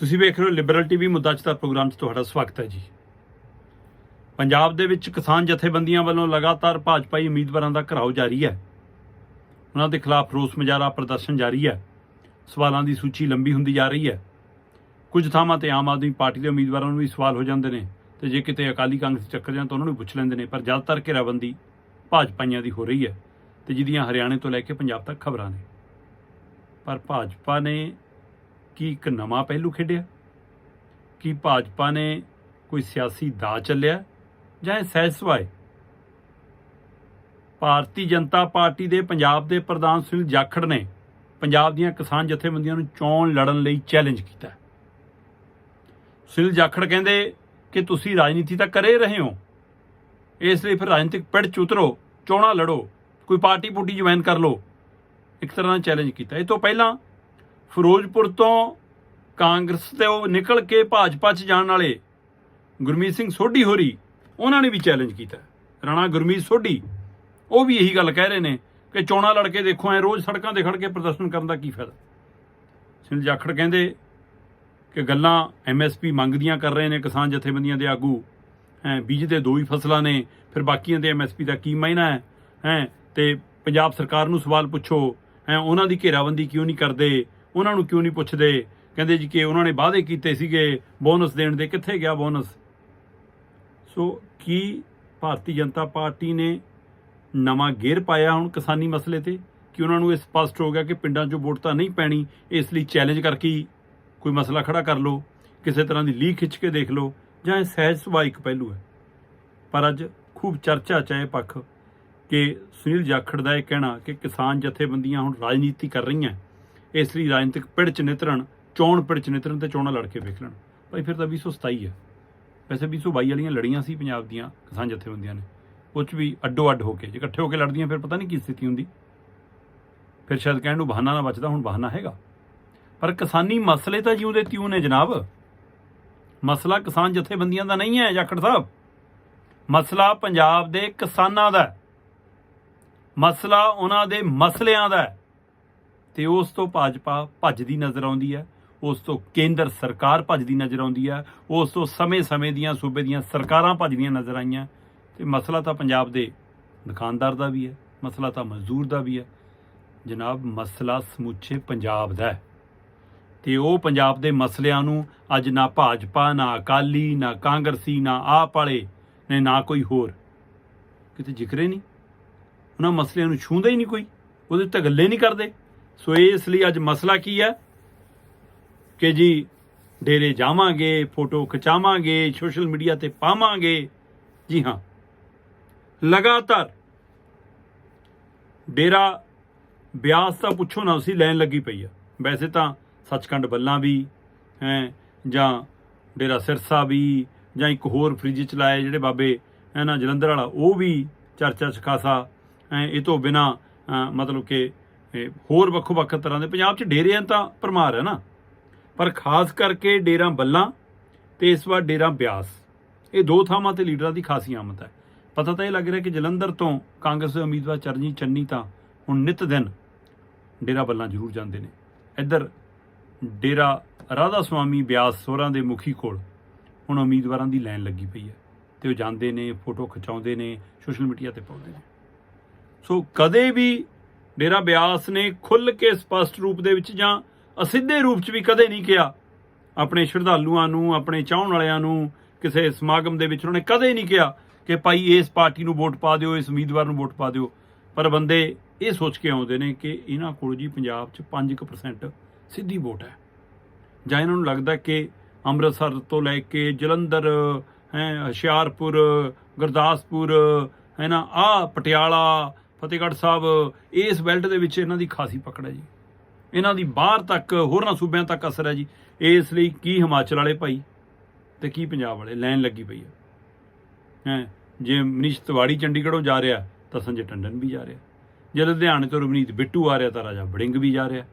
ਤੁਸੀਂ ਵੇਖ ਰਹੇ ਹੋ ਲਿਬਰਲ ਟੀਵੀ ਮੁੱਦਾ ਚਤਾ ਪ੍ਰੋਗਰਾਮ 'ਚ ਤੁਹਾਡਾ ਸਵਾਗਤ ਹੈ ਜੀ। ਪੰਜਾਬ ਦੇ ਵਿੱਚ ਕਿਸਾਨ ਜਥੇਬੰਦੀਆਂ ਵੱਲੋਂ ਲਗਾਤਾਰ ਭਾਜਪਾਈ ਉਮੀਦਵਾਰਾਂ ਦਾ ਘਰਾਓ ਜਾਰੀ ਹੈ। ਉਹਨਾਂ ਦੇ ਖਿਲਾਫ ਰੋਸ ਮੁਜ਼ਾਹਰਾ ਪ੍ਰਦਰਸ਼ਨ ਜਾਰੀ ਹੈ। ਸਵਾਲਾਂ ਦੀ ਸੂਚੀ ਲੰਬੀ ਹੁੰਦੀ ਜਾ ਰਹੀ ਹੈ। ਕੁਝ ਥਾਵਾਂ ਤੇ ਆਮ ਆਦਮੀ ਪਾਰਟੀ ਦੇ ਉਮੀਦਵਾਰਾਂ ਨੂੰ ਵੀ ਸਵਾਲ ਹੋ ਜਾਂਦੇ ਨੇ ਤੇ ਜੇ ਕਿਤੇ ਅਕਾਲੀ ਕਾਂਗਰਸ ਚੱਕਰ ਜਾਂ ਤਾਂ ਉਹਨਾਂ ਨੂੰ ਪੁੱਛ ਲੈਂਦੇ ਨੇ, ਪਰ ਜ਼ਿਆਦਾਤਰ ਘੇਰਾਬੰਦੀ ਭਾਜਪਾਈਆਂ ਦੀ ਹੋ ਰਹੀ ਹੈ ਤੇ ਜਿਹਦੀਆਂ ਹਰਿਆਣੇ ਤੋਂ ਲੈ ਕੇ ਪੰਜਾਬ ਤੱਕ ਖਬਰਾਂ ਨੇ। ਪਰ ਭਾਜਪਾ ਨੇ ਕੀ ਇੱਕ ਨਵਾਂ ਪਹਿਲੂ ਖੇਡਿਆ? ਕੀ ਭਾਜਪਾ ਨੇ ਕੋਈ ਸਿਆਸੀ ਦਾ ਚੱਲਿਆ ਜਾਂ ਇਹ ਸਹਿਜ ਸੁਭਾਅ ਭਾਰਤੀ ਜਨਤਾ ਪਾਰਟੀ ਦੇ ਪੰਜਾਬ ਦੇ ਪ੍ਰਧਾਨ ਸੁਨੀਲ ਜਾਖੜ ਨੇ ਪੰਜਾਬ ਦੀਆਂ ਕਿਸਾਨ ਜਥੇਬੰਦੀਆਂ ਨੂੰ ਚੋਣ ਲੜਨ ਲਈ ਚੈਲੰਜ ਕੀਤਾ। ਸੁਨੀਲ ਜਾਖੜ ਕਹਿੰਦੇ ਕਿ ਤੁਸੀਂ ਰਾਜਨੀਤੀ ਤਾਂ ਕਰੇ ਰਹੇ ਹੋ। ਇਸ ਲਈ ਫਿਰ ਰਾਜਨੀਤਿਕ ਪਿੜ ਚ ਉਤਰੋ, ਚੋਣਾਂ ਲੜੋ, ਕੋਈ ਪਾਰਟੀ ਪੂਟੀ ਜੁਆਇਨ ਕਰ ਲਓ। ਇੱਕ ਤਰ੍ਹਾਂ ਦਾ ਚੈਲੰਜ ਕੀਤਾ। ਇਹ ਤੋਂ ਪਹਿਲਾਂ ਫਿਰੋਜ਼ਪੁਰ ਤੋਂ ਕਾਂਗਰਸ ਤੇ ਉਹ ਨਿਕਲ ਕੇ ਭਾਜਪਾ 'ਚ ਜਾਣ ਵਾਲੇ ਗੁਰਮੀਤ ਸਿੰਘ ਸੋਢੀ ਹੋਰੀ, ਉਹਨਾਂ ਨੇ ਵੀ ਚੈਲੰਜ ਕੀਤਾ। ਰਾਣਾ ਗੁਰਮੀਤ ਸੋਢੀ, ਉਹ ਵੀ ਇਹੀ ਗੱਲ ਕਹਿ ਰਹੇ ਨੇ ਕਿ ਚੋਣਾਂ ਲੜ ਕੇ ਦੇਖੋ, ਐ ਰੋਜ਼ ਸੜਕਾਂ ਤੇ ਖੜ ਕੇ ਪ੍ਰਦਰਸ਼ਨ ਕਰਨ ਦਾ ਕੀ ਫਾਇਦਾ? ਸੁਨੀਲ ਜਾਖੜ ਕਹਿੰਦੇ ਕਿ ਗੱਲਾਂ ਐਮਐਸਪੀ ਮੰਗਦੀਆਂ ਕਰ ਰਹੇ ਨੇ, ਕਿਸਾਨ ਜਥੇਬੰਦੀਆਂ ਦੇ ਆਗੂ। ਹੈ, ਬੀਜ ਦੇ ਦੋ ਹੀ ਫਸਲਾਂ ਨੇ, ਫਿਰ ਬਾਕੀਆਂ ਦੇ ਐਮਐਸਪੀ ਦਾ ਕੀ ਮਾਇਨਾ ਹੈ? ਹੈ, ਤੇ ਪੰਜਾਬ ਸਰਕਾਰ ਨੂੰ ਸਵਾਲ ਪੁੱਛੋ। ਹੈ, ਉਹਨਾਂ ਦੀ ਘੇਰਾਬੰਦੀ ਕਿਉਂ ਨਹੀਂ ਕਰਦੇ? ਉਹਨਾਂ ਨੂੰ ਕਿਉਂ ਨਹੀਂ ਪੁੱਛਦੇ? ਕਹਿੰਦੇ ਜੀ ਕਿ ਉਹਨਾਂ ਨੇ ਵਾਅਦੇ ਕੀਤੇ ਸੀਗੇ, ਬੋਨਸ ਦੇਣ ਦੇ, ਕਿੱਥੇ ਗਿਆ ਬੋਨਸ? ਸੋ ਕੀ ਭਾਰਤੀ ਜਨਤਾ ਪਾਰਟੀ ਨੇ ਨਵਾਂ ਗੇਅਰ ਪਾਇਆ ਹੁਣ ਕਿਸਾਨੀ ਮਸਲੇ ਤੇ? ਕਿ ਉਹਨਾਂ ਨੂੰ ਇਹ ਸਪਸ਼ਟ ਹੋ ਗਿਆ ਕਿ ਪਿੰਡਾਂ 'ਚੋਂ ਵੋਟ ਤਾਂ ਨਹੀਂ ਪੈਣੀ, ਇਸ ਲਈ ਚੈਲੰਜ ਕਰਕੇ ਕੋਈ ਮਸਲਾ ਖੜਾ ਕਰ ਲਓ, ਕਿਸੇ ਤਰ੍ਹਾਂ ਦੀ ਲੀਕ ਖਿੱਚ ਕੇ ਦੇਖ ਲਓ, ਜਾਂ ਇਹ ਸਹਿਜ ਸੁਭਾਅ ਇੱਕ ਪਹਿਲੂ ਹੈ। ਪਰ ਅੱਜ ਖੂਬ ਚਰਚਾ ਚ ਇਹ ਪੱਖ ਕਿ ਸੁਨੀਲ ਜਾਖੜ ਦਾ ਇਹ ਕਹਿਣਾ ਕਿ ਕਿਸਾਨ ਜਥੇਬੰਦੀਆਂ ਹੁਣ ਰਾਜਨੀਤੀ ਕਰ ਰਹੀਆਂ। ਇਸ ਲਈ ਰਾਜਨੀਤਿਕ ਪਿੜ ਚ ਨਿਤਰਨ, ਚੋਣ ਪਿੜ ਚ ਨਿਤਰਨ ਤੇ ਚੋਣਾਂ ਲੜ ਕੇ ਵੇਖ ਲੈਣ। ਭਾਈ ਫਿਰ ਤਾਂ 227 ਹੈ। ਵੈਸੇ 222 ਵਾਲੀਆਂ ਲੜੀਆਂ ਸੀ ਪੰਜਾਬ ਦੀਆਂ, ਕਿਸਾਨ ਜਥੇਬੰਦੀਆਂ ਨੇ। ਉਹ 'ਚ ਵੀ ਅੱਡੋ ਅੱਡ ਹੋ ਕੇ, ਜੇ ਇਕੱਠੇ ਹੋ ਕੇ ਲੜਦੀਆਂ ਫਿਰ ਪਤਾ ਨਹੀਂ ਕੀ ਸਥਿਤੀ ਹੁੰਦੀ। ਫਿਰ ਸ਼ਾਇਦ ਕਹਿਣ ਨੂੰ ਬਹਾਨਾ ਨਾ ਬਚਦਾ, ਹੁਣ ਬਹਾਨਾ ਹੈਗਾ। ਪਰ ਕਿਸਾਨੀ ਮਸਲੇ ਤਾਂ ਜਿਉਂ ਦੇ ਤਿਉਂ ਨੇ ਜਨਾਬ। ਮਸਲਾ ਕਿਸਾਨ ਜਥੇਬੰਦੀਆਂ ਦਾ ਨਹੀਂ ਹੈ, ਜਾਖੜ ਸਾਹਿਬ। ਮਸਲਾ ਪੰਜਾਬ ਦੇ ਕਿਸਾਨਾਂ ਦਾ ਮਸਲਾ ਉਹਨਾਂ ਦੇ ਮਸਲਿਆਂ ਦਾ ਹੈ। ਤੇ ਉਸ ਤੋਂ ਭਾਜਪਾ ਭੱਜਦੀ ਨਜ਼ਰ ਆਉਂਦੀ ਹੈ, ਉਸ ਤੋਂ ਕੇਂਦਰ ਸਰਕਾਰ ਭੱਜਦੀ ਨਜ਼ਰ ਆਉਂਦੀ ਹੈ, ਉਸ ਤੋਂ ਸਮੇਂ-ਸਮੇਂ ਦੀਆਂ ਸੂਬੇ ਦੀਆਂ ਸਰਕਾਰਾਂ ਭੱਜਦੀਆਂ ਨਜ਼ਰ ਆਈਆਂ। ਤੇ ਮਸਲਾ ਤਾਂ ਪੰਜਾਬ ਦੇ ਦੁਕਾਨਦਾਰ ਦਾ ਵੀ ਹੈ, ਮਸਲਾ ਤਾਂ ਮਜ਼ਦੂਰ ਦਾ ਵੀ ਹੈ। ਜਨਾਬ, ਮਸਲਾ ਸਮੁੱਚੇ ਪੰਜਾਬ ਦਾ ਹੈ। ਤੇ ਉਹ ਪੰਜਾਬ ਦੇ ਮਸਲਿਆਂ ਨੂੰ ਅੱਜ ਨਾ ਭਾਜਪਾ, ਨਾ ਅਕਾਲੀ, ਨਾ ਕਾਂਗਰਸੀ, ਨਾ ਆਪ ਵਾਲੇ ਨੇ ਨਾ ਕੋਈ ਹੋਰ ਕਿਤੇ ਜ਼ਿਕਰੇ ਨਹੀਂ। ਉਹਨਾਂ ਮਸਲਿਆਂ ਨੂੰ ਛੂੰਦਾ ਹੀ ਨਹੀਂ ਕੋਈ, ਉਹਦੇ ਤੇ ਗੱਲੇ ਨਹੀਂ ਕਰਦੇ। ਸੋ ਇਸ ਲਈ ਅੱਜ ਮਸਲਾ ਕੀ ਹੈ ਕਿ ਜੀ ਡੇਰੇ ਜਾਵਾਂਗੇ, ਫੋਟੋ ਖਿਚਾਵਾਂਗੇ, ਸੋਸ਼ਲ ਮੀਡੀਆ ਤੇ ਪਾਵਾਂਗੇ। ਜੀ ਹਾਂ, ਲਗਾਤਾਰ ਡੇਰਾ ਬਿਆਸ ਤਾਂ ਪੁੱਛੋ ਨਾ ਉਸੀ ਲੈਣ ਲੱਗੀ ਪਈ ਆ। ਵੈਸੇ ਤਾਂ ਸੱਚਖੰਡ ਬੱਲਾਂ ਵੀ ਹੈ, ਜਾਂ ਡੇਰਾ ਸਿਰਸਾ ਵੀ, ਜਾਂ ਇੱਕ ਹੋਰ ਫ੍ਰਿਜ ਚਲਾਏ ਜਿਹੜੇ ਬਾਬੇ ਹੈ ਨਾ ਜਲੰਧਰ ਵਾਲਾ, ਉਹ ਵੀ ਚਰਚਾ ਚ ਖਾਸਾ ਹੈ, ਇਹ ਤੋਂ ਬਿਨਾ ਮਤਲਬ ਕਿ ਹੋਰ ਵੱਖੋ ਵੱਖ ਤਰ੍ਹਾਂ ਦੇ ਪੰਜਾਬ ਚ ਡੇਰਿਆਂ ਤਾਂ ਪਰਮਾਰ ਹੈ ਨਾ। ਪਰ ਖਾਸ ਕਰਕੇ ਡੇਰਾ ਬੱਲਾਂ ਤੇ ਇਸ ਵਾਰ ਡੇਰਾ ਬਿਆਸ। ਇਹ ਦੋ ਥਾਵਾਂ ਤੇ ਲੀਡਰਾਂ ਦੀ ਖਾਸੀ ਆਮਦ ਹੈ। ਪਤਾ ਤਾਂ ਇਹ ਲੱਗ ਰਿਹਾ ਕਿ ਜਲੰਧਰ ਤੋਂ ਕਾਂਗਰਸ ਦੇ ਉਮੀਦਵਾਰ ਚਰਨਜੀਤ ਚੰਨੀ ਤਾਂ ਹੁਣ ਨਿਤ ਦਿਨ ਡੇਰਾ ਬੱਲਾਂ ਜ਼ਰੂਰ ਜਾਂਦੇ ਨੇ। ਇੱਧਰ ਡੇਰਾ ਰਾਧਾ ਸੁਆਮੀ ਬਿਆਸ ਸੋਰਾਂ ਦੇ ਮੁਖੀ ਕੋਲ ਹੁਣ ਉਮੀਦਵਾਰਾਂ ਦੀ ਲਾਈਨ ਲੱਗੀ ਪਈ ਹੈ ਤੇ ਉਹ ਜਾਂਦੇ ਨੇ, ਫੋਟੋ ਖਿਚਾਉਂਦੇ ਨੇ, ਸੋਸ਼ਲ ਮੀਡੀਆ ਤੇ ਪਾਉਂਦੇ ਨੇ। ਸੋ ਕਦੇ ਵੀ ਡੇਰਾ ਬਿਆਸ ਨੇ ਖੁੱਲ ਕੇ ਸਪਸ਼ਟ ਰੂਪ ਦੇ ਵਿੱਚ ਜਾਂ ਅਸਿੱਧੇ ਰੂਪ 'ਚ ਵੀ ਕਦੇ ਨਹੀਂ ਕਿਹਾ। ਆਪਣੇ ਸ਼ਰਧਾਲੂਆਂ ਨੂੰ, ਆਪਣੇ ਚਾਹਣ ਵਾਲਿਆਂ ਨੂੰ, ਕਿਸੇ ਸਮਾਗਮ ਦੇ ਵਿੱਚ ਉਹਨੇ ਕਦੇ ਨਹੀਂ ਕਿਹਾ ਕਿ ਭਾਈ ਇਸ ਪਾਰਟੀ ਨੂੰ ਵੋਟ ਪਾ ਦਿਓ, ਇਸ ਉਮੀਦਵਾਰ ਨੂੰ ਵੋਟ ਪਾ ਦਿਓ। ਪਰ ਬੰਦੇ ਇਹ ਸੋਚ ਕੇ ਆਉਂਦੇ ਨੇ ਕਿ ਇਹਨਾਂ ਕੋਲ ਜੀ ਪੰਜਾਬ 'ਚ 5% ਸਿੱਧੀ ਵੋਟ ਹੈ। ਜਾਂ ਇਹਨਾਂ ਨੂੰ ਲੱਗਦਾ ਕਿ ਅੰਮ੍ਰਿਤਸਰ ਤੋਂ ਲੈ ਕੇ ਜਲੰਧਰ, ਹੈ, ਹੁਸ਼ਿਆਰਪੁਰ, ਗੁਰਦਾਸਪੁਰ, ਹੈ ਨਾ ਆ ਪਟਿਆਲਾ ਫਤਿਹਗੜ੍ਹ ਸਾਹਿਬ, ਇਸ ਬੈਲਟ ਦੇ ਵਿੱਚ ਇਹਨਾਂ ਦੀ ਖਾਸੀ ਪਕੜ ਹੈ ਜੀ। ਇਹਨਾਂ ਦੀ ਬਾਹਰ ਤੱਕ, ਹੋਰਨਾਂ ਸੂਬਿਆਂ ਤੱਕ ਅਸਰ ਹੈ ਜੀ। ਇਸ ਲਈ ਕੀ ਹਿਮਾਚਲ ਵਾਲੇ ਭਾਈ ਤੇ ਕੀ ਪੰਜਾਬ ਵਾਲੇ, ਲਾਈਨ ਲੱਗੀ ਪਈ ਹੈ। ਹੈ, ਜੇ ਮਨੀਸ਼ ਤਿਵਾੜੀ ਚੰਡੀਗੜ੍ਹੋਂ ਜਾ ਰਿਹਾ, ਤਾਂ ਸੰਜੇ ਟੰਡਨ ਵੀ ਜਾ ਰਿਹਾ। ਜੇ ਲੁਧਿਆਣੇ ਤੋਂ ਰਵਨੀਤ ਬਿੱਟੂ ਆ ਰਿਹਾ, ਤਾਂ ਰਾਜਾ ਬੜਿੰਗ ਵੀ ਜਾ ਰਿਹਾ।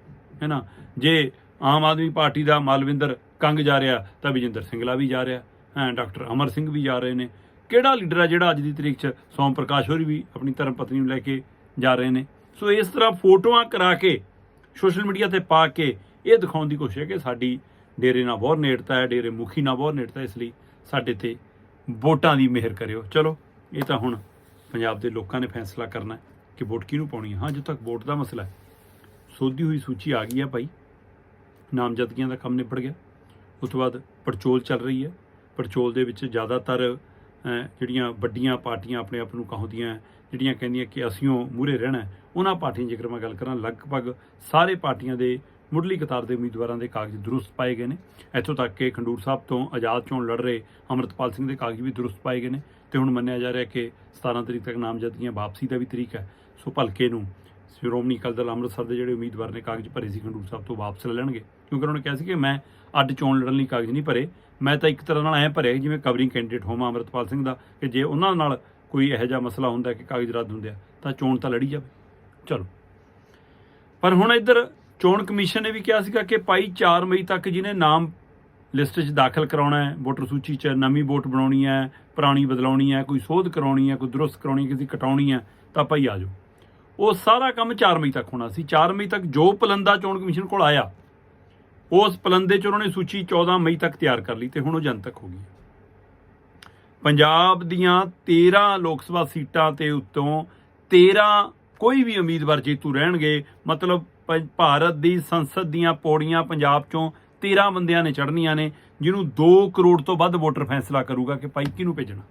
ਹੈ ਨਾ ਜੇ ਆਮ ਆਦਮੀ ਪਾਰਟੀ ਦਾ ਮਾਲਵਿੰਦਰ ਕੰਗ ਜਾ ਰਿਹਾ, ਤਾਂ ਵਿਜੇਂਦਰ ਸਿੰਗਲਾ ਵੀ ਜਾ ਰਿਹਾ। ਹੈ, ਡਾਕਟਰ ਅਮਰ ਸਿੰਘ ਵੀ ਜਾ ਰਹੇ ਨੇ। ਕਿਹੜਾ ਲੀਡਰ ਆ ਜਿਹੜਾ ਅੱਜ ਦੀ ਤਰੀਕ 'ਚ ਸੋਮ ਪ੍ਰਕਾਸ਼ ਹੋਰੀ ਵੀ ਆਪਣੀ ਧਰਮ ਪਤਨੀ ਨੂੰ ਲੈ ਕੇ ਜਾ ਰਹੇ ਨੇ? ਸੋ ਇਸ ਤਰ੍ਹਾਂ ਫੋਟੋਆਂ ਕਰਾ ਕੇ, ਸੋਸ਼ਲ ਮੀਡੀਆ ਤੇ ਪਾ ਕੇ ਇਹ ਦਿਖਾਉਣ ਦੀ ਕੋਸ਼ਿਸ਼ ਹੈ ਕਿ ਸਾਡੀ ਡੇਰੇ ਨਾਲ ਬਹੁਤ ਨੇੜਤਾ ਹੈ, ਡੇਰੇ ਮੁਖੀ ਨਾਲ ਬਹੁਤ ਨੇੜਤਾ ਇਸ ਲਈ ਸਾਡੇ ਤੇ ਵੋਟਾਂ ਦੀ ਮਿਹਰ ਕਰਿਓ। ਚਲੋ, ਇਹ ਤਾਂ ਹੁਣ ਪੰਜਾਬ ਦੇ ਲੋਕਾਂ ਨੇ ਫੈਸਲਾ ਕਰਨਾ ਕਿ ਵੋਟ ਕਿਹਨੂੰ ਪਾਉਣੀ ਹੈ। ਹਾਂ, ਜਦੋਂ ਤੱਕ ਵੋਟ ਦਾ ਮਸਲਾ ਹੈ, ਸੋਧੀ ਹੋਈ ਸੂਚੀ ਆ ਗਈ ਹੈ ਭਾਈ। ਨਾਮਜ਼ਦਗੀਆਂ ਦਾ ਕੰਮ ਨਿਬੜ ਗਿਆ। ਉਸ ਤੋਂ ਬਾਅਦ ਪੜਚੋਲ ਚੱਲ ਰਹੀ ਹੈ। ਪੜਚੋਲ ਦੇ ਵਿੱਚ ਜ਼ਿਆਦਾਤਰ ਜਿਹੜੀਆਂ ਵੱਡੀਆਂ ਪਾਰਟੀਆਂ ਆਪਣੇ ਆਪ ਨੂੰ ਕਹਾਉਂਦੀਆਂ, ਜਿਹੜੀਆਂ ਕਹਿੰਦੀਆਂ ਕਿ ਅਸੀਂ ਉਹ ਮੂਰੇ ਰਹਿਣਾ ਉਹਨਾਂ ਪਾਰਟੀਆਂ ਜੇਕਰ ਮੈਂ ਗੱਲ ਕਰਾਂ, ਲਗਭਗ ਸਾਰੇ ਪਾਰਟੀਆਂ ਦੇ ਮੁੱਢਲੀ ਕਤਾਰ ਦੇ ਉਮੀਦਵਾਰਾਂ ਦੇ ਕਾਗਜ਼ ਦਰੁਸਤ ਪਾਏ ਗਏ ਨੇ। ਇੱਥੋਂ ਤੱਕ ਕਿ ਖੰਡੂਰ ਸਾਹਿਬ ਤੋਂ ਆਜ਼ਾਦ ਚੋਣ ਲੜ ਰਹੇ ਅਮਰਤਪਾਲ ਸਿੰਘ ਦੇ ਕਾਗਜ਼ ਵੀ ਦਰੁਸਤ ਪਾਏ ਗਏ ਨੇ ਤੇ ਹੁਣ ਮੰਨਿਆ ਜਾ ਰਿਹਾ ਕਿ 17 ਤਰੀਕ ਤੱਕ ਨਾਮਜ਼ਦਗੀਆਂ ਵਾਪਸੀ ਦਾ ਵੀ ਤਰੀਕ ਹੈ। ਸੋ ਭਲਕੇ ਨੂੰ ਸ਼੍ਰੋਮਣੀ ਅਕਾਲੀ ਦਲ ਅੰਮ੍ਰਿਤਸਰ ਦੇ ਜਿਹੜੇ ਉਮੀਦਵਾਰ ਨੇ ਕਾਗਜ਼ ਭਰੇ ਸੀ, ਖੰਡੂਰ ਸਾਹਿਬ ਤੋਂ ਵਾਪਸ ਲੈ ਲੈਣਗੇ। ਕਿਉਂਕਿ ਉਹਨਾਂ ਨੇ ਕਿਹਾ ਸੀ ਕਿ ਮੈਂ ਅੱਡ ਚੋਣ ਲੜਨ ਲਈ ਕਾਗਜ਼ ਨਹੀਂ ਭਰੇ ਮੈਂ ਤਾਂ ਇੱਕ ਤਰ੍ਹਾਂ ਨਾਲ ਐਂ ਭਰਿਆ ਜਿਵੇਂ ਕਵਰਿੰਗ ਕੈਂਡੀਡੇਟ ਹੋਵਾਂ ਅੰਮ੍ਰਿਤਪਾਲ ਸਿੰਘ ਦਾ, ਕਿ ਜੇ ਉਹਨਾਂ ਨਾਲ ਕੋਈ ਇਹੋ ਜਿਹਾ ਮਸਲਾ ਹੁੰਦਾ ਕਿ ਕਾਗਜ਼ ਰੱਦ ਹੁੰਦੇ ਆ, ਤਾਂ ਚੋਣ ਤਾਂ ਲੜੀ ਜਾਵੇ। ਚਲੋ। ਪਰ ਹੁਣ ਇੱਧਰ ਚੋਣ ਕਮਿਸ਼ਨ ਨੇ ਵੀ ਕਿਹਾ ਸੀਗਾ ਕਿ ਭਾਈ 4 ਮਈ ਤੱਕ ਜਿਹਨੇ ਨਾਮ ਲਿਸਟ 'ਚ ਦਾਖਲ ਕਰਾਉਣਾ ਹੈ, ਵੋਟਰ ਸੂਚੀ 'ਚ ਨਵੀਂ ਵੋਟ ਬਣਾਉਣੀ ਹੈ, ਪੁਰਾਣੀ ਬਦਲਾਉਣੀ ਹੈ, ਕੋਈ ਸੋਧ ਕਰਾਉਣੀ ਹੈ, ਕੋਈ ਦਰੁਸਤ ਕਰਾਉਣੀ ਹੈ, ਕਿਸੇ ਕਟਾਉਣੀ ਹੈ, ਤਾਂ ਭਾਈ ਆ ਜਾਓ। ਉਹ ਸਾਰਾ ਕੰਮ 4 ਮਈ ਤੱਕ ਹੋਣਾ ਸੀ। 4 ਮਈ ਤੱਕ ਜੋ ਪਲੰਦਾ ਚੋਣ ਕਮਿਸ਼ਨ ਕੋਲ ਆਇਆ ਉਸ ਪਲੰਦੇ 'ਚ ਉਹਨਾਂ ਨੇ ਸੂਚੀ 14 ਮਈ ਤੱਕ ਤਿਆਰ ਕਰ ਲਈ ਤੇ ਹੁਣ ਉਹ ਜਨਤਕ ਹੋ ਗਈ ਪੰਜਾਬ ਦੀਆਂ 13 ਲੋਕ ਸਭਾ ਸੀਟਾਂ ਤੇ ਉੱਤੋਂ 13 ਕੋਈ ਵੀ ਉਮੀਦਵਾਰ ਜੇਤੂ ਰਹਿਣਗੇ, ਮਤਲਬ ਪ- ਭਾਰਤ ਦੀ ਸੰਸਦ ਦੀਆਂ ਪੌੜੀਆਂ ਪੰਜਾਬ ਚੋਂ 13 ਬੰਦਿਆਂ ਨੇ ਚੜ੍ਹਨੀਆਂ ਨੇ, ਜਿਹਨੂੰ 2 ਕਰੋੜ ਤੋਂ ਵੱਧ ਵੋਟਰ ਫੈਸਲਾ ਕਰੂਗਾ ਕਿ ਭਾਈ ਕਿਹਨੂੰ ਭੇਜਣਾ?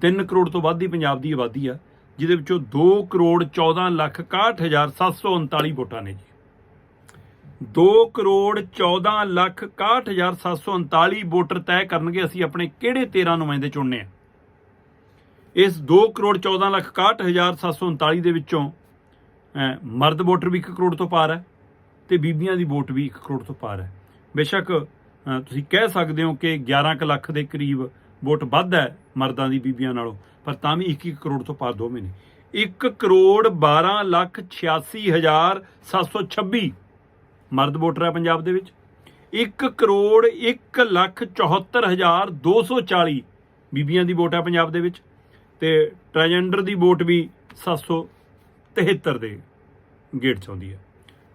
3 ਕਰੋੜ ਤੋਂ ਵੱਧ ਦੀ ਪੰਜਾਬ ਦੀ ਆਬਾਦੀ ਆ, ਜਿਹਦੇ ਵਿੱਚੋਂ 2 ਕਰੋੜ 14 ਲੱਖ 61739 ਵੋਟਾਂ ਨੇ ਜੀ। 2 ਕਰੋੜ 14 ਲੱਖ 61739 ਵੋਟਰ ਤੈਅ ਕਰਨਗੇ, ਅਸੀਂ ਆਪਣੇ ਕਿਹੜੇ 13 ਨੁਮਾਇੰਦੇ ਚੁਣਨੇ ਆ? ਇਸ 2 ਕਰੋੜ 14 ਲੱਖ 61739 ਦੇ ਵਿੱਚੋਂ ਮਰਦ ਵੋਟਰ ਵੀ 1 ਕਰੋੜ ਤੋਂ ਪਾਰ ਹੈ ਤੇ ਬੀਬੀਆਂ ਦੀ ਵੋਟ ਵੀ 1 ਕਰੋੜ ਤੋਂ ਪਾਰ ਹੈ। ਬੇਸ਼ੱਕ ਤੁਸੀਂ ਕਹਿ ਸਕਦੇ ਹੋ ਕਿ 11 ਕੁ ਲੱਖ ਦੇ ਕਰੀਬ ਵੋਟ ਵੱਧ ਹੈ ਮਰਦਾਂ ਦੀ ਬੀਬੀਆਂ ਨਾਲੋਂ, ਪਰ ਤਾਂ ਵੀ 1 ਕਰੋੜ ਤੋਂ ਪਾਰ ਦੋਵੇਂ ਨੇ। 1 ਕਰੋੜ 12 ਲੱਖ 86 ਹਜ਼ਾਰ 726 ਮਰਦ ਵੋਟਰ ਹੈ ਪੰਜਾਬ ਦੇ ਵਿੱਚ। 1 ਕਰੋੜ 1 ਲੱਖ 74 ਹਜ਼ਾਰ 240 ਬੀਬੀਆਂ ਦੀ ਵੋਟ ਹੈ ਪੰਜਾਬ ਦੇ ਵਿੱਚ ਤੇ ਟ੍ਰਾਂਜੈਂਡਰ ਦੀ ਵੋਟ ਵੀ 773 ਦੇ ਗੇਟ 'ਚ ਆਉਂਦੀ ਹੈ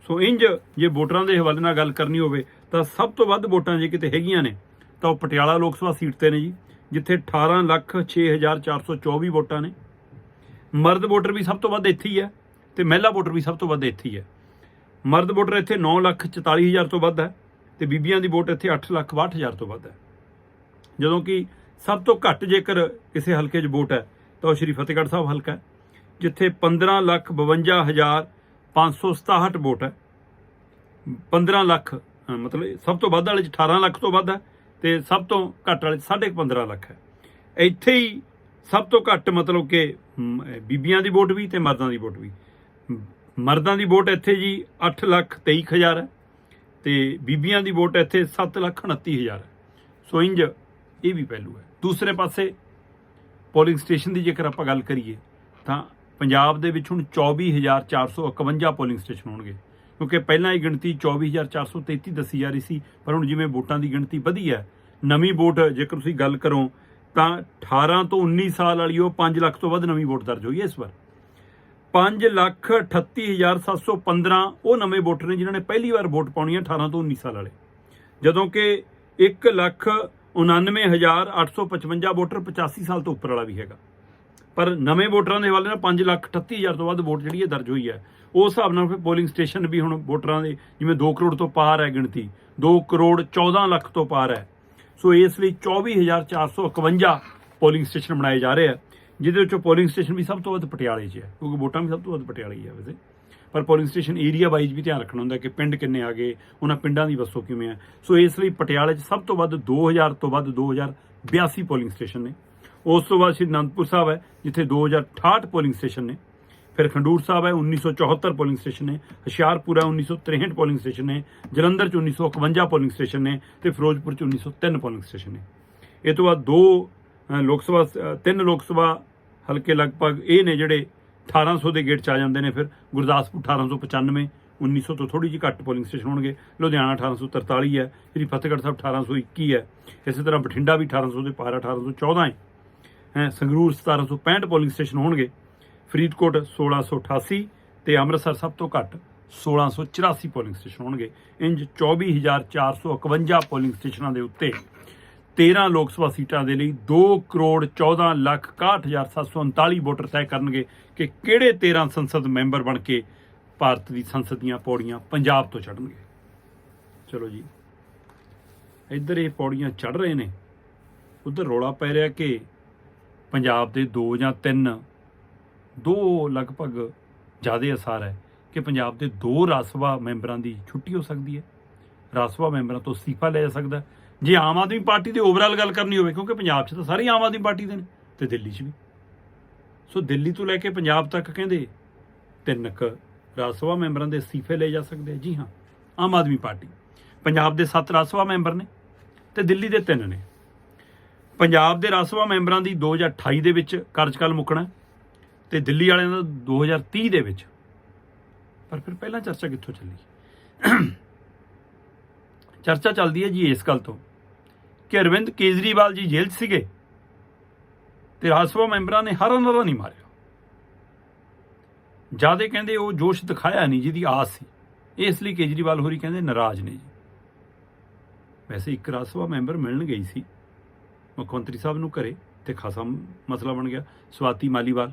ਸੋ ਇੰਜ ਜੇ ਵੋਟਰਾਂ ਦੇ ਹਵਾਲੇ ਨਾਲ ਗੱਲ ਕਰਨੀ ਹੋਵੇ ਤਾਂ ਸਭ ਤੋਂ ਵੱਧ ਵੋਟਾਂ ਜੇ ਕਿਤੇ ਹੈਗੀਆਂ ਨੇ ਤਾਂ ਉਹ ਪਟਿਆਲਾ ਲੋਕ ਸਭਾ ਸੀਟ ਤੇ ਨੇ ਜੀ, ਜਿੱਥੇ 18 ਲੱਖ 6424 ਵੋਟਾਂ ਨੇ। ਮਰਦ ਵੋਟਰ ਵੀ ਸਭ ਤੋਂ ਵੱਧ ਇੱਥੇ ਹੀ ਹੈ ਤੇ ਮਹਿਲਾ ਵੋਟਰ ਵੀ ਸਭ ਤੋਂ ਵੱਧ ਇੱਥੇ ਹੀ ਹੈ ਮਰਦ ਵੋਟਰ ਇੱਥੇ 9 ਲੱਖ 44 ਹਜ਼ਾਰ ਤੋਂ ਵੱਧ ਹੈ ਤੇ ਬੀਬੀਆਂ ਦੀ ਵੋਟ ਇੱਥੇ 8 ਲੱਖ 62 ਹਜ਼ਾਰ ਤੋਂ ਵੱਧ ਹੈ। ਜਦੋਂ ਕਿ ਸਭ ਤੋਂ ਘੱਟ ਜੇਕਰ ਕਿਸੇ ਹਲਕੇ 'ਚ ਵੋਟ ਹੈ ਤਾਂ ਉਹ ਸ਼੍ਰੀ ਫਤਿਹਗੜ੍ਹ ਸਾਹਿਬ ਹਲਕਾ ਹੈ ਜਿੱਥੇ 15 ਲੱਖ 52 ਹਜ਼ਾਰ 567 ਵੋਟ ਹੈ। 15 ਲੱਖ ਮਤਲਬ ਸਭ ਤੋਂ ਵੱਧ ਵਾਲੇ 'ਚ 18 ਲੱਖ ਤੋਂ ਵੱਧ ਹੈ ਤੇ ਸਭ ਤੋਂ ਘੱਟ ਵਾਲੇ 'ਚ ਸਾਢੇ ਕੁ 15 ਲੱਖ ਹੈ। ਇੱਥੇ ਹੀ ਸਭ ਤੋਂ ਘੱਟ ਮਤਲਬ ਕਿ ਮ, ਬੀਬੀਆਂ ਦੀ ਵੋਟ ਵੀ ਤੇ ਮਰਦਾਂ ਦੀ ਵੋਟ ਵੀ। ਮਰਦਾਂ ਦੀ ਵੋਟ ਇੱਥੇ ਜੀ 8 ਲੱਖ 23 ਹਜ਼ਾਰ ਹੈ ਤੇ ਬੀਬੀਆਂ ਦੀ ਵੋਟ ਇੱਥੇ 7 ਲੱਖ 29 ਹਜ਼ਾਰ ਹੈ। ਸੋ ਇੰਜ ਇਹ ਵੀ ਪਹਿਲੂ ਹੈ। ਦੂਸਰੇ ਪਾਸੇ ਪੋਲਿੰਗ ਸਟੇਸ਼ਨ ਦੀ ਜੇਕਰ ਆਪਾਂ ਗੱਲ ਕਰੀਏ, ਤਾਂ ਪੰਜਾਬ ਦੇ ਵਿੱਚ ਹੁਣ 24451 ਪੋਲਿੰਗ ਸਟੇਸ਼ਨ ਹੋਣਗੇ। ਕਿਉਂਕਿ ਪਹਿਲਾਂ ਇਹ ਗਿਣਤੀ 24433 ਦੱਸੀ ਜਾ ਰਹੀ ਸੀ, ਪਰ ਹੁਣ ਜਿਵੇਂ ਵੋਟਾਂ ਦੀ ਗਿਣਤੀ ਵਧੀ ਹੈ, ਨਵੀਂ ਵੋਟ ਜੇਕਰ ਤੁਸੀਂ ਗੱਲ ਕਰੋ, ਤਾਂ 18 ਤੋਂ 19 ਸਾਲ ਵਾਲੀ ਉਹ 5 ਲੱਖ ਤੋਂ ਵੱਧ ਨਵੀਂ ਵੋਟ ਦਰਜ ਹੋਈ ਹੈ ਇਸ ਵਾਰ। 5 ਲੱਖ 38715 ਉਹ ਨਵੇਂ ਵੋਟਰ ਨੇ ਜਿਨ੍ਹਾਂ ਨੇ ਪਹਿਲੀ ਵਾਰ ਵੋਟ ਪਾਉਣੀ ਹੈ 18 ਤੋਂ 19 ਸਾਲ ਵਾਲੇ। ਜਦੋਂ ਕਿ 1 ਲੱਖ 99855 ਵੋਟਰ 85 ਸਾਲ ਤੋਂ ਉੱਪਰ ਵਾਲਾ ਵੀ ਹੈਗਾ। ਪਰ ਨਵੇਂ ਵੋਟਰਾਂ ਦੇ ਹਵਾਲੇ ਨਾਲ 5 ਲੱਖ 38000 ਤੋਂ ਵੱਧ ਵੋਟ ਜਿਹੜੀ ਹੈ ਦਰਜ ਹੋਈ ਹੈ। ਉਸ ਹਿਸਾਬ ਨਾਲ ਫਿਰ ਪੋਲਿੰਗ ਸਟੇਸ਼ਨ ਵੀ ਹੁਣ ਵੋਟਰਾਂ ਦੇ ਜਿਵੇਂ 2 ਕਰੋੜ ਤੋਂ ਪਾਰ ਹੈ ਗਿਣਤੀ 2 ਕਰੋੜ 14 ਲੱਖ ਤੋਂ ਪਾਰ ਹੈ। ਸੋ ਇਸ ਲਈ 24451 ਪੋਲਿੰਗ ਸਟੇਸ਼ਨ ਬਣਾਏ ਜਾ ਰਹੇ ਆ। ਜਿਹਦੇ ਵਿੱਚੋਂ ਪੋਲਿੰਗ ਸਟੇਸ਼ਨ ਵੀ ਸਭ ਤੋਂ ਵੱਧ ਪਟਿਆਲੇ 'ਚ ਹੈ ਕਿਉਂਕਿ ਵੋਟਾਂ ਵੀ ਸਭ ਤੋਂ ਵੱਧ ਪਟਿਆਲੇ ਹੀ ਆ ਵੈਸੇ। ਪਰ ਪੋਲਿੰਗ ਸਟੇਸ਼ਨ ਏਰੀਆ ਵਾਈਜ਼ ਵੀ ਧਿਆਨ ਰੱਖਣਾ ਹੁੰਦਾ ਕਿ ਪਿੰਡ ਕਿੰਨੇ ਆ ਗਏ ਉਹਨਾਂ ਪਿੰਡਾਂ ਦੀ ਵਸੋਂ ਕਿਵੇਂ ਹੈ। ਸੋ ਇਸ ਲਈ ਪਟਿਆਲੇ 'ਚ ਸਭ ਤੋਂ ਵੱਧ 2000 ਤੋਂ ਵੱਧ 2082 ਪੋਲਿੰਗ ਸਟੇਸ਼ਨ ਨੇ। ਉਸ ਤੋਂ ਬਾਅਦ ਸ਼੍ਰੀ ਅਨੰਦਪੁਰ ਸਾਹਿਬ ਹੈ ਜਿੱਥੇ 2068 ਪੋਲਿੰਗ ਸਟੇਸ਼ਨ ਨੇ। ਫਿਰ ਖੰਡੂਰ ਸਾਹਿਬ ਹੈ 1974 ਪੋਲਿੰਗ ਸਟੇਸ਼ਨ ਨੇ। ਹੁਸ਼ਿਆਰਪੁਰ ਹੈ 1963 ਪੋਲਿੰਗ ਸਟੇਸ਼ਨ ਨੇ। ਜਲੰਧਰ ਚ 1951 ਪੋਲਿੰਗ ਸਟੇਸ਼ਨ ਨੇ ਤੇ ਫਿਰੋਜ਼ਪੁਰ ਚ 1903 ਪੋਲਿੰਗ ਸਟੇਸ਼ਨ ਨੇ। ਇਹ ਤੋਂ ਬਾਅਦ ਦੋ ਲੋਕ ਸਭਾ ਅ, ਤਿੰਨ ਲੋਕ ਸਭਾ ਹਲਕੇ ਲਗਭਗ ਇਹ ਨੇ ਜਿਹੜੇ 1800 ਦੇ ਗੇਟ ਚ ਆ ਜਾਂਦੇ ਨੇ ਫਿਰ, ਗੁਰਦਾਸਪੁਰ 1895 1900 ਤੋਂ ਥੋੜੀ ਜਿਹੀ ਘੱਟ ਪੋਲਿੰਗ ਸਟੇਸ਼ਨ ਹੋਣਗੇ, ਲੁਧਿਆਣਾ 1843 ਹੈ ਜਿਹੜੀ ਫਤਿਹਗੜ੍ਹ ਸਾਹਿਬ 1821 ਹੈ, ਇਸੇ ਤਰ੍ਹਾਂ ਬਠਿੰਡਾ ਵੀ 1800 ਦੇ ਪਾਰ 1814 ਹੈ ਹੈ, ਸੰਗਰੂਰ 1765 ਪੋਲਿੰਗ ਸਟੇਸ਼ਨ ਹੋਣਗੇ, ਫਰੀਦਕੋਟ 1688 ਤੇ ਅੰਮ੍ਰਿਤਸਰ ਸਭ ਤੋਂ ਘੱਟ 1684 ਪੋਲਿੰਗ ਸਟੇਸ਼ਨ ਹੋਣਗੇ ਇੰਜ 24451 ਪੋਲਿੰਗ ਸਟੇਸ਼ਨਾਂ ਦੇ ਉੱਤੇ 13 ਲੋਕ ਸਭਾ ਸੀਟਾਂ ਦੇ ਲਈ 2 ਕਰੋੜ 14 ਲੱਖ 61739 ਵੋਟਰ ਤੈਅ ਕਰਨਗੇ ਕਿ ਕਿਹੜੇ 13 ਸੰਸਦ ਮੈਂਬਰ ਬਣ ਕੇ ਭਾਰਤ ਦੀ ਸੰਸਦ ਦੀਆਂ ਪੌੜੀਆਂ ਪੰਜਾਬ ਤੋਂ ਚੜ੍ਹਨਗੇ। ਚਲੋ ਜੀ। ਇੱਧਰ ਇਹ ਪੌੜੀਆਂ ਚੜ੍ਹ ਰਹੇ ਨੇ। ਉਧਰ ਰੋਲਾ ਪੈ ਰਿਹਾ ਕਿ ਪੰਜਾਬ ਦੇ ਦੋ ਜਾਂ ਤਿੰਨ, ਦੋ ਲਗਭਗ ਜ਼ਿਆਦਾ ਅਸਾਰ ਹੈ ਕਿ ਪੰਜਾਬ ਦੇ ਦੋ ਰਾਜ ਸਭਾ ਮੈਂਬਰਾਂ ਦੀ ਛੁੱਟੀ ਹੋ ਸਕਦੀ ਹੈ। ਰਾਜ ਸਭਾ ਮੈਂਬਰਾਂ ਤੋਂ ਅਸਤੀਫਾ ਲੈ ਜਾ ਸਕਦਾ ਜੇ ਆਮ ਆਦਮੀ ਪਾਰਟੀ ਦੀ ਓਵਰਆਲ ਗੱਲ ਕਰਨੀ ਹੋਵੇ, ਕਿਉਂਕਿ ਪੰਜਾਬ 'ਚ ਤਾਂ ਸਾਰੇ ਆਮ ਆਦਮੀ ਪਾਰਟੀ ਦੇ ਨੇ ਤੇ ਦਿੱਲੀ 'ਚ ਵੀ। ਸੋ ਦਿੱਲੀ ਤੋਂ ਲੈ ਕੇ ਪੰਜਾਬ ਤੱਕ ਕਹਿੰਦੇ ਤਿੰਨ ਕੁ ਰਾਜ ਸਭਾ ਮੈਂਬਰਾਂ ਦੇ ਅਸਤੀਫੇ ਲਏ ਜਾ ਸਕਦੇ ਜੀ ਹਾਂ, ਆਮ ਆਦਮੀ ਪਾਰਟੀ। ਪੰਜਾਬ ਦੇ 7 ਰਾਜ ਸਭਾ ਮੈਂਬਰ ਨੇ ਤੇ ਦਿੱਲੀ ਦੇ 3 ਨੇ। ਪੰਜਾਬ ਦੇ ਰਾਜ ਸਭਾ ਮੈਂਬਰਾਂ ਦੀ 2028 ਦੇ ਵਿੱਚ ਕਾਰਜਕਾਲ ਮੁੱਕਣਾ ਹੈ ਤੇ ਦਿੱਲੀ ਵਾਲਿਆਂ ਦਾ 2030 ਦੇ ਵਿੱਚ। ਪਰ ਫਿਰ ਪਹਿਲਾਂ ਚਰਚਾ ਕਿੱਥੋਂ ਚੱਲੀ? ਚਰਚਾ ਚੱਲਦੀ ਹੈ ਜੀ ਇਸ ਗੱਲ ਤੋਂ। ਕਿ ਅਰਵਿੰਦ ਕੇਜਰੀਵਾਲ ਜੀ ਜੇਲ੍ਹ 'ਚ ਸੀਗੇ ਤੇ ਰਾਜ ਸਭਾ ਮੈਂਬਰਾਂ ਨੇ ਹਰ ਨਰਾ ਨਹੀਂ ਮਾਰਿਆ। ਜ਼ਿਆਦਾ ਕਹਿੰਦੇ ਉਹ ਜੋਸ਼ ਦਿਖਾਇਆ ਨਹੀਂ, ਜਿਹਦੀ ਆਸ ਸੀ। ਇਸ ਲਈ ਕੇਜਰੀਵਾਲ ਹੋਰੀ ਕਹਿੰਦੇ ਨਾਰਾਜ਼ ਨੇ ਜੀ। ਵੈਸੇ ਇੱਕ ਰਾਜ ਸਭਾ ਮੈਂਬਰ ਮਿਲਣ ਗਈ ਸੀ ਮੁੱਖ ਮੰਤਰੀ ਸਾਹਿਬ ਨੂੰ ਘਰੇ ਤੇ ਖਾਸਾ ਮਸਲਾ ਬਣ ਗਿਆ। ਸਵਾਤੀ ਮਾਲੀਵਾਲ,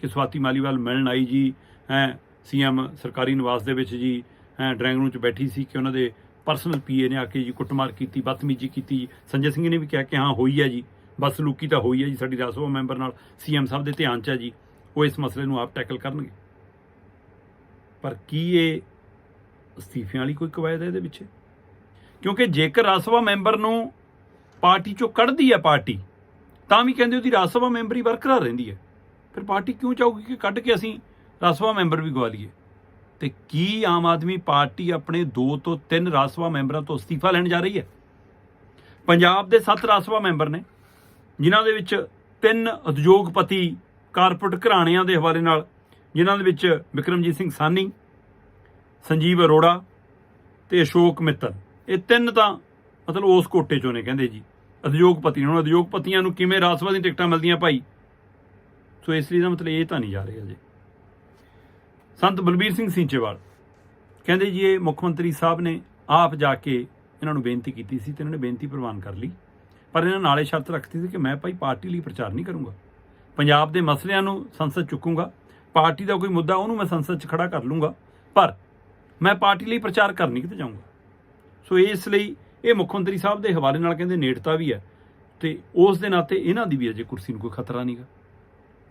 ਕਿ ਸਵਾਤੀ ਮਾਲੀਵਾਲ ਮਿਲਣ ਆਈ ਜੀ, ਹੈ, ਸੀਐਮ ਸਰਕਾਰੀ ਨਿਵਾਸ ਦੇ ਵਿੱਚ ਜੀ, ਹੈ, ਡਰਾਇੰਗ ਰੂਮ 'ਚ ਬੈਠੀ ਸੀ ਕਿ ਉਹਨਾਂ ਦੇ ਪਰਸਨਲ ਪੀਏ ਨੇ ਆ ਕੇ ਜੀ ਕੁੱਟਮਾਰ ਕੀਤੀ, ਬਦਤਮੀਜ਼ੀ ਕੀਤੀ। ਸੰਜੇ ਸਿੰਘ ਨੇ ਵੀ ਕਿਹਾ ਕਿ ਹਾਂ, ਹੋਈ ਹੈ ਜੀ। ਬਸ ਲੂਕੀ ਤਾਂ ਹੋਈ ਹੈ ਜੀ, ਸਾਡੀ ਰਾਜ ਸਭਾ ਮੈਂਬਰ ਨਾਲ ਸੀਐਮ ਸਾਹਿਬ ਦੇ ਧਿਆਨ 'ਚ ਹੈ ਜੀ। ਉਹ ਇਸ ਮਸਲੇ ਨੂੰ ਆਪ ਟੈਕਲ ਕਰਨਗੇ। ਪਰ ਕੀ ਇਹ ਅਸਤੀਫਿਆਂ ਵਾਲੀ ਕੋਈ ਕਵਾਇਦ ਹੈ ਇਹਦੇ ਵਿੱਚ? ਕਿਉਂਕਿ ਜੇਕਰ ਰਾਜ ਸਭਾ ਮੈਂਬਰ ਨੂੰ ਪਾਰਟੀ ਚੋਂ ਕੱਢਦੀ ਹੈ ਪਾਰਟੀ, ਤਾਂ ਵੀ ਕਹਿੰਦੇ ਉਹਦੀ ਰਾਜ ਸਭਾ ਮੈਂਬਰੀ ਬਰਕਰਾਰ ਰਹਿੰਦੀ ਹੈ। ਫਿਰ ਪਾਰਟੀ ਕਿਉਂ ਚਾਹੂਗੀ ਕਿ ਕੱਢ ਕੇ ਅਸੀਂ ਰਾਜ ਸਭਾ ਮੈਂਬਰ ਵੀ ਗਵਾ ਲਈਏ? ਤੇ ਕੀ ਆਮ ਆਦਮੀ ਪਾਰਟੀ ਆਪਣੇ 2 ਤੋਂ 3 ਰਾਜ ਸਭਾ ਮੈਂਬਰਾਂ ਤੋਂ ਅਸਤੀਫਾ ਲੈਣ ਜਾ ਰਹੀ ਹੈ? ਪੰਜਾਬ ਦੇ 7 ਰਾਜ ਸਭਾ ਮੈਂਬਰ ਨੇ, ਜਿਨ੍ਹਾਂ ਦੇ ਵਿੱਚ ਤਿੰਨ ਉਦਯੋਗਪਤੀ ਕਾਰਪੋਰੇਟ ਘਰਾਣਿਆਂ ਦੇ ਹਵਾਲੇ ਨਾਲ, ਜਿਨ੍ਹਾਂ ਦੇ ਵਿੱਚ ਵਿਕਰਮਜੀਤ ਸਿੰਘ ਸਾਨੀ, ਸੰਜੀਵ ਅਰੋੜਾ ਤੇ ਅਸ਼ੋਕ ਮਿੱਤਲ। ਇਹ ਤਿੰਨ ਤਾਂ ਮਤਲਬ ਉਸ ਕੋਟੇ ਚੋਂ ਨੇ ਕਹਿੰਦੇ ਜੀ, ਉਦਯੋਗਪਤੀ ਹੁਣ ਉਦਯੋਗਪਤੀਆਂ ਨੂੰ ਕਿਵੇਂ ਰਾਜ ਸਭਾ ਦੀਆਂ ਟਿਕਟਾਂ ਮਿਲਦੀਆਂ ਭਾਈ? ਸੋ ਇਸ ਲਈ ਦਾ ਮਤਲਬ ਇਹ ਤਾਂ ਨਹੀਂ ਜਾ ਰਿਹਾ ਜੀ ਸੰਤ ਬਲਬੀਰ ਸਿੰਘ ਸਿੰਚੇਵਾਲ। ਕਹਿੰਦੇ ਜੀ, ਇਹ ਮੁੱਖ ਮੰਤਰੀ ਸਾਹਿਬ ਨੇ ਆਪ ਜਾ ਕੇ ਇਹਨਾਂ ਨੂੰ ਬੇਨਤੀ ਕੀਤੀ ਸੀ ਤੇ ਇਹਨਾਂ ਨੇ ਬੇਨਤੀ ਪ੍ਰਵਾਨ ਕਰ ਲਈ। ਪਰ ਇਹਨਾਂ ਨਾਲੇ ਸ਼ਰਤ ਰੱਖਤੀ ਸੀ ਕਿ ਮੈਂ ਭਾਈ ਪਾਰਟੀ ਲਈ ਪ੍ਰਚਾਰ ਨਹੀਂ ਕਰੂੰਗਾ। ਪੰਜਾਬ ਦੇ ਮਸਲਿਆਂ ਨੂੰ ਸੰਸਦ ਚੁੱਕੂੰਗਾ। ਪਾਰਟੀ ਦਾ ਕੋਈ ਮੁੱਦਾ, ਉਹਨੂੰ ਮੈਂ ਸੰਸਦ 'ਚ ਖੜਾ ਕਰ ਲੂੰਗਾ। ਪਰ ਮੈਂ ਪਾਰਟੀ ਲਈ ਪ੍ਰਚਾਰ ਕਰਨ ਨਹੀਂ ਕਿਤੇ ਜਾਊਂਗਾ। ਸੋ ਇਸ ਲਈ ਇਹ ਮੁੱਖ ਮੰਤਰੀ ਸਾਹਿਬ ਦੇ ਹਵਾਲੇ ਨਾਲ ਕਹਿੰਦੇ ਨੇੜਤਾ ਵੀ ਹੈ ਤੇ ਉਸ ਦੇ ਨਾਤੇ ਇਹਨਾਂ ਦੀ ਵੀ ਅਜੇ ਕੁਰਸੀ ਨੂੰ ਕੋਈ ਖਤਰਾ ਨਹੀਂਗਾ।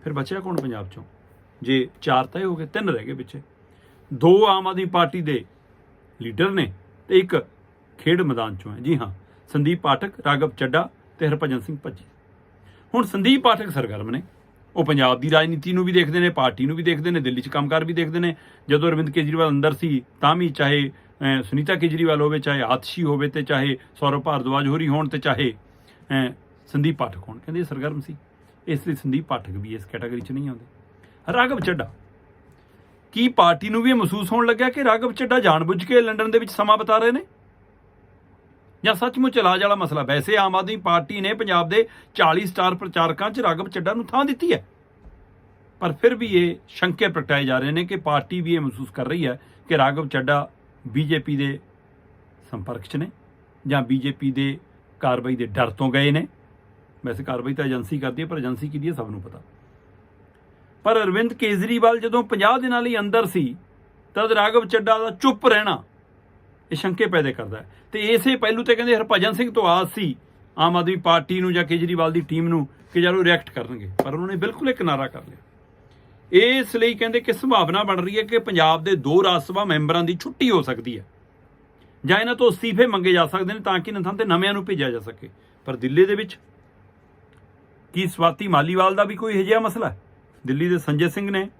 ਫਿਰ ਬਚਿਆ ਕੌਣ ਪੰਜਾਬ ਚੋਂ? ਜੇ ਚਾਰ ਤय ਹੋ ਗਏ, ਤਿੰਨ ਰਹਿ ਗਏ ਪਿੱਛੇ। ਦੋ ਆਮ ਆਦਮੀ ਪਾਰਟੀ ਦੇ ਲੀਡਰ ਨੇ ਤੇ ਇੱਕ ਖੇਡ ਮੈਦਾਨ ਚੋਂ ਹੈ। ਜੀ ਹਾਂ, ਸੰਦੀਪ ਪਾਠਕ ਰਾਗਵ ਚੱਡਾ ਤੇ ਹਰਭਜਨ ਸਿੰਘ ਭੱਜੀ। ਹੁਣ ਸੰਦੀਪ ਪਾਠਕ ਸਰਗਰਮ ਨੇ। ਉਹ ਪੰਜਾਬ ਦੀ ਰਾਜਨੀਤੀ ਨੂੰ ਵੀ ਦੇਖਦੇ ਨੇ, ਪਾਰਟੀ ਨੂੰ ਵੀ ਦੇਖਦੇ ਨੇ, ਦਿੱਲੀ 'ਚ ਕੰਮਕਾਰ ਵੀ ਦੇਖਦੇ ਨੇ। ਜਦੋਂ ਅਰਵਿੰਦ ਕੇਜਰੀਵਾਲ ਅੰਦਰ ਸੀ, ਤਾਂ ਵੀ ਚਾਹੇ ਸੁਨੀਤਾ ਕੇਜਰੀਵਾਲ ਹੋਵੇ, ਚਾਹੇ ਆਤਸ਼ੀ ਹੋਵੇ ਤੇ ਚਾਹੇ ਸੌਰਵ ਭਾਰਦਵਾਜ ਹੋਰੀ ਹੋਣ ਤੇ ਚਾਹੇ ਸੰਦੀਪ ਪਾਠਕ ਹੋਣ। ਕਹਿੰਦੇ ਇਹ ਸਰਗਰਮ ਸੀ। ਇਸ ਲਈ ਸੰਦੀਪ ਪਾਠਕ ਵੀ ਇਸ ਕੈਟਾਗਰੀ 'ਚ ਨਹੀਂ ਆਉਂਦੇ। ਰਾਘਵ ਚੱਡਾ ਕੀ ਪਾਰਟੀ ਨੂੰ ਵੀ ਇਹ ਮਹਿਸੂਸ ਹੋਣ ਲੱਗਿਆ ਕਿ ਰਾਘਵ ਚੱਡਾ ਜਾਣਬੁੱਝ ਕੇ ਲੰਡਨ ਦੇ ਵਿੱਚ ਸਮਾਂ ਬਿਤਾ ਰਹੇ ਨੇ? ਜਾਂ ਸੱਚਮੁੱਚ ਇਲਾਜ ਵਾਲਾ ਮਸਲਾ? ਵੈਸੇ ਆਮ ਆਦਮੀ ਪਾਰਟੀ ਨੇ ਪੰਜਾਬ ਦੇ 40 ਸਟਾਰ ਪ੍ਰਚਾਰਕਾਂ 'ਚ ਰਾਘਵ ਚੱਡਾ ਨੂੰ ਥਾਂ ਦਿੱਤੀ ਹੈ। ਪਰ ਫਿਰ ਵੀ ਇਹ ਸ਼ੰਕੇ ਪ੍ਰਗਟਾਏ ਜਾ ਰਹੇ ਨੇ ਕਿ ਪਾਰਟੀ ਵੀ ਇਹ ਮਹਿਸੂਸ ਕਰ ਰਹੀ ਹੈ ਕਿ ਰਾਘਵ ਚੱਡਾ ਬੀਜੇਪੀ ਦੇ ਸੰਪਰਕ 'ਚ ਨੇ ਜਾਂ ਬੀਜੇਪੀ ਦੇ ਕਾਰਵਾਈ ਦੇ ਡਰ ਤੋਂ ਗਏ ਨੇ। ਵੈਸੇ ਕਾਰਵਾਈ ਤਾਂ ਏਜੰਸੀ ਕਰਦੀ ਹੈ, ਪਰ ਏਜੰਸੀ ਕਿਹਦੀ ਹੈ, ਸਭ ਨੂੰ ਪਤਾ। ਪਰ ਅਰਵਿੰਦ ਕੇਜਰੀਵਾਲ ਜਦੋਂ 50 ਦਿਨਾਂ ਲਈ ਅੰਦਰ ਸੀ, ਤਦ ਰਾਘਵ ਚੱਡਾ ਦਾ ਚੁੱਪ ਰਹਿਣਾ ਇਹ ਸ਼ੰਕੇ ਪੈਦਾ ਕਰਦਾ ਹੈ। ਤੇ ਇਸੇ ਪਹਿਲੂ ਤੇ ਕਹਿੰਦੇ ਹਰਭਜਨ ਸਿੰਘ ਤੋਂ ਆਸ ਸੀ, ਆਮ ਆਦਮੀ ਪਾਰਟੀ ਨੂੰ ਜਾਂ ਕੇਜਰੀਵਾਲ ਦੀ ਟੀਮ ਨੂੰ ਕਿ ਯਾਰ ਉਹ ਰਿਐਕਟ ਕਰਨਗੇ। ਪਰ ਉਹਨਾਂ ਨੇ ਬਿਲਕੁਲ ਇੱਕ ਨਾਰਾ ਕਰ ਲਿਆ। ਇਸ ਲਈ ਕਹਿੰਦੇ ਕਿ ਸੰਭਾਵਨਾ ਬਣ ਰਹੀ ਹੈ ਕਿ ਪੰਜਾਬ ਦੇ ਦੋ ਰਾਜ ਸਭਾ ਮੈਂਬਰਾਂ ਦੀ ਛੁੱਟੀ ਹੋ ਸਕਦੀ ਹੈ। ਜਾਂ ਇਹਨਾਂ ਤੋਂ ਅਸਤੀਫੇ ਮੰਗੇ ਜਾ ਸਕਦੇ ਨੇ ਤਾਂ ਕਿ ਇਹਨਾਂ ਥਾਂ ਤੇ ਨਵਿਆਂ ਨੂੰ ਭੇਜਿਆ ਜਾ ਸਕੇ। ਪਰ ਦਿੱਲੀ ਦੇ ਵਿੱਚ ਕੀ ਸਵਾਤੀ ਮਾਲੀਵਾਲ ਦਾ ਵੀ ਕੋਈ ਅਜਿਹਾ ਮਸਲਾ ਹੈ? ਦਿੱਲੀ ਦੇ ਸੰਜੇ ਸਿੰਘ ਨੇ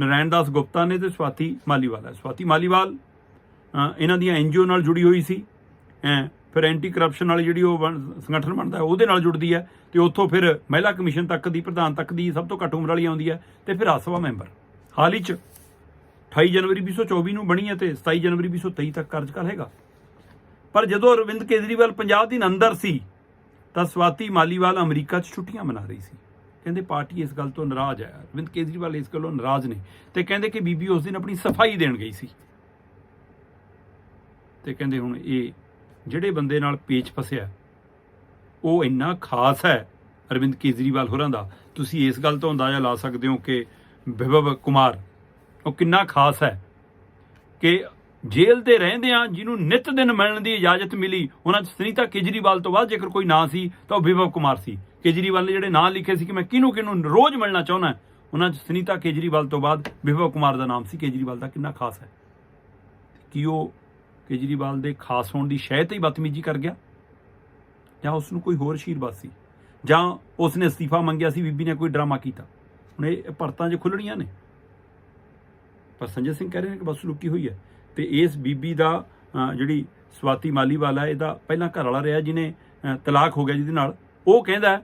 ਨਰਾਇਣ ਦਾਸ ਗੁਪਤਾ ਨੇ ਤੇ ਸਵਾਤੀ ਮਾਲੀਵਾਲ ਹੈ। ਸਵਾਤੀ ਮਾਲੀਵਾਲ ਇਹਨਾਂ ਦੀਆਂ ਐਨਜੀਓ ਨਾਲ ਜੁੜੀ ਹੋਈ ਸੀ। ਐ ਫਿਰ ਐਂਟੀ ਕਰਪਸ਼ਨ ਵਾਲੀ ਜਿਹੜੀ ਉਹ ਬਣ- ਸੰਗਠਨ ਬਣਦਾ ਹੈ, ਉਹਦੇ ਨਾਲ ਜੁੜਦੀ ਹੈ ਤੇ ਉੱਥੋਂ ਫਿਰ ਮਹਿਲਾ ਕਮਿਸ਼ਨ ਤੱਕ ਦੀ ਪ੍ਰਧਾਨ ਤੱਕ ਦੀ ਸਭ ਤੋਂ ਘੱਟ ਉਮਰ ਵਾਲੀ ਆਉਂਦੀ ਹੈ ਤੇ ਫਿਰ ਰਾਜ ਸਭਾ ਮੈਂਬਰ। ਹਾਲ ਹੀ ਚ 28 ਜਨਵਰੀ 2024 ਨੂੰ ਬਣੀ ਹੈ ਤੇ 27 ਜਨਵਰੀ 2023 ਤੱਕ ਕਾਰਜਕਾਲ ਹੈਗਾ। ਪਰ ਜਦੋਂ ਅਰਵਿੰਦ ਕੇਜਰੀਵਾਲ 50 ਦਿਨ ਅੰਦਰ ਸੀ ਤਾਂ ਸਵਾਤੀ ਮਾਲੀਵਾਲ ਅਮਰੀਕਾ 'ਚ ਛੁੱਟੀਆਂ ਮਨਾ ਰਹੀ ਸੀ। ਕਹਿੰਦੇ ਪਾਰਟੀ ਇਸ ਗੱਲ ਤੋਂ ਨਾਰਾਜ਼ ਹੈ। ਅਰਵਿੰਦ ਕੇਜਰੀਵਾਲ ਇਸ ਗੱਲੋਂ ਨਾਰਾਜ਼ ਨੇ ਤੇ ਕਹਿੰਦੇ ਕਿ ਬੀਬੀ ਉਸ ਦਿਨ ਆਪਣੀ ਸਫ਼ਾਈ ਦੇਣ ਗਈ ਸੀ। ਤੇ ਕਹਿੰਦੇ ਹੁਣ ਇਹ ਜਿਹੜੇ ਬੰਦੇ ਨਾਲ ਪੇਚ ਫਸਿਆ, ਉਹ ਇੰਨਾ ਖਾਸ ਹੈ ਅਰਵਿੰਦ ਕੇਜਰੀਵਾਲ ਹੋਰਾਂ ਦਾ। ਤੁਸੀਂ ਇਸ ਗੱਲ ਤੋਂ ਅੰਦਾਜ਼ਾ ਲਾ ਸਕਦੇ ਹੋ ਕਿ ਵਿਭਵ ਕੁਮਾਰ, ਉਹ ਕਿੰਨਾ ਖਾਸ ਹੈ ਕਿ ਜੇਲ੍ਹ ਤੇ ਰਹਿੰਦਿਆਂ ਜਿਹਨੂੰ ਨਿਤ ਦਿਨ ਮਿਲਣ ਦੀ ਇਜਾਜ਼ਤ ਮਿਲੀ, ਉਹਨਾਂ 'ਚ ਸੁਨੀਤਾ ਕੇਜਰੀਵਾਲ ਤੋਂ ਬਾਅਦ ਜੇਕਰ ਕੋਈ ਨਾਂ ਸੀ ਤਾਂ ਉਹ ਵਿਭਵ ਕੁਮਾਰ ਸੀ। ਕੇਜਰੀਵਾਲ ਨੇ ਜਿਹੜੇ ਨਾਂ ਲਿਖੇ ਸੀ ਕਿ ਮੈਂ ਕਿਹਨੂੰ ਕਿਹਨੂੰ ਰੋਜ਼ ਮਿਲਣਾ ਚਾਹੁੰਦਾ ਉਹਨਾਂ 'ਚ ਸੁਨੀਤਾ ਕੇਜਰੀਵਾਲ ਤੋਂ ਬਾਅਦ ਵਿਭਵ ਕੁਮਾਰ ਦਾ ਨਾਮ ਸੀ। ਕੇਜਰੀਵਾਲ ਦਾ ਕਿੰਨਾ ਖਾਸ ਹੈ। ਕੀ ਉਹ ਕੇਜਰੀਵਾਲ ਦੇ ਖਾਸ ਹੋਣ ਦੀ ਸ਼ਹਿ ਤੇ ਹੀ ਬਦਤਮੀਜ਼ੀ ਕਰ ਗਿਆ? ਜਾਂ ਉਸ ਨੂੰ ਕੋਈ ਹੋਰ ਅਸ਼ੀਰਵਾਦ ਸੀ? ਜਾਂ ਉਸ ਨੇ ਅਸਤੀਫਾ ਮੰਗਿਆ ਸੀ, ਬੀਬੀ ਨੇ ਕੋਈ ਡਰਾਮਾ ਕੀਤਾ? ਹੁਣ ਇਹ ਪਰਤਾਂ 'ਚ ਖੁੱਲਣੀਆਂ ਨੇ। ਪਰ ਸੰਜੇ ਸਿੰਘ ਕਹਿ ਰਹੇ ਨੇ ਕਿ ਬਸ ਲੁਕੀ ਹੋਈ ਹੈ। ਤੇ ਇਸ ਬੀਬੀ ਦਾ ਜਿਹੜੀ ਸਵਾਤੀ ਮਾਲੀਵਾਲ ਹੈ ਇਹਦਾ ਪਹਿਲਾਂ ਘਰ ਵਾਲਾ ਰਿਹਾ, ਜਿਹਨੇ ਤਲਾਕ ਹੋ ਗਿਆ ਜਿਹਦੇ ਨਾਲ। ਉਹ ਕਹਿੰਦਾ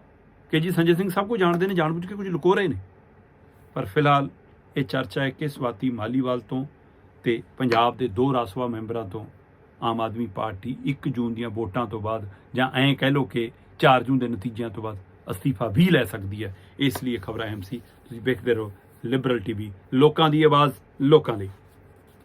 ਕਿ ਜੀ ਸੰਜੇ ਸਿੰਘ ਸਭ ਕੁਝ ਜਾਣਦੇ ਨੇ, ਜਾਣਬੁੱਝ ਕੇ ਕੁਝ ਲੁਕੋ ਰਹੇ ਨੇ। ਪਰ ਫਿਲਹਾਲ ਇਹ ਚਰਚਾ ਹੈ ਕਿ ਸਵਾਤੀ ਮਾਲੀਵਾਲ ਤੋਂ ਤੇ ਪੰਜਾਬ ਦੇ ਦੋ ਰਾਜ ਸਭਾ ਮੈਂਬਰਾਂ ਤੋਂ ਆਮ ਆਦਮੀ ਪਾਰਟੀ 1 ਜੂਨ ਦੀਆਂ ਵੋਟਾਂ ਤੋਂ ਬਾਅਦ ਜਾਂ ਐਂ ਕਹਿ ਲਓ ਕਿ 4 ਜੂਨ ਦੇ ਨਤੀਜਿਆਂ ਤੋਂ ਬਾਅਦ ਅਸਤੀਫਾ ਵੀ ਲੈ ਸਕਦੀ ਹੈ। ਇਸ ਲਈ ਇਹ ਖਬਰ ਅਹਿਮ ਸੀ। ਤੁਸੀਂ ਵੇਖਦੇ ਰਹੋ ਲਿਬਰਲ ਟੀਵੀ ਲੋਕਾਂ ਦੀ ਆਵਾਜ਼, ਲੋਕਾਂ ਲਈ।